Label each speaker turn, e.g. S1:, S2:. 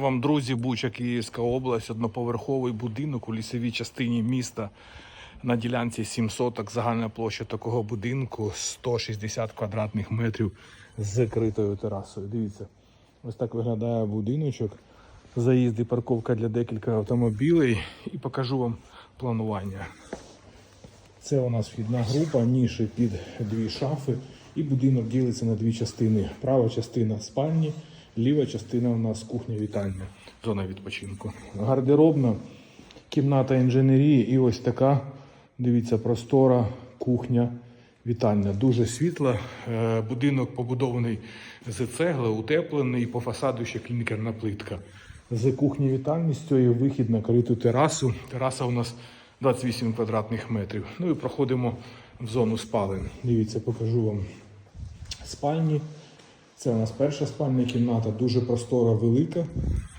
S1: Вам, друзі, Буча, Київська область, одноповерховий будинок у лісовій частині міста на ділянці 7 соток. Загальна площа такого будинку 160 квадратних метрів з закритою терасою. Дивіться, ось так виглядає будиночок. Заїзд і парковка для декілька автомобілей. І покажу вам планування. Це у нас вхідна група, ніші під дві шафи. І будинок ділиться на дві частини. Права частина спальні, ліва частина у нас кухня вітальня, зона відпочинку. Гардеробна, кімната інженерії і ось така, дивіться, простора кухня вітальня. Дуже світла. Е, Будинок побудований з цегли, утеплений, по фасаду ще клінкерна плитка. З кухні вітальні цієї вихід на криту терасу. Тераса у нас 28 квадратних метрів. Ну і проходимо в зону спалень. Дивіться, покажу вам спальні. Це у нас перша спальня кімната, дуже простора, велика.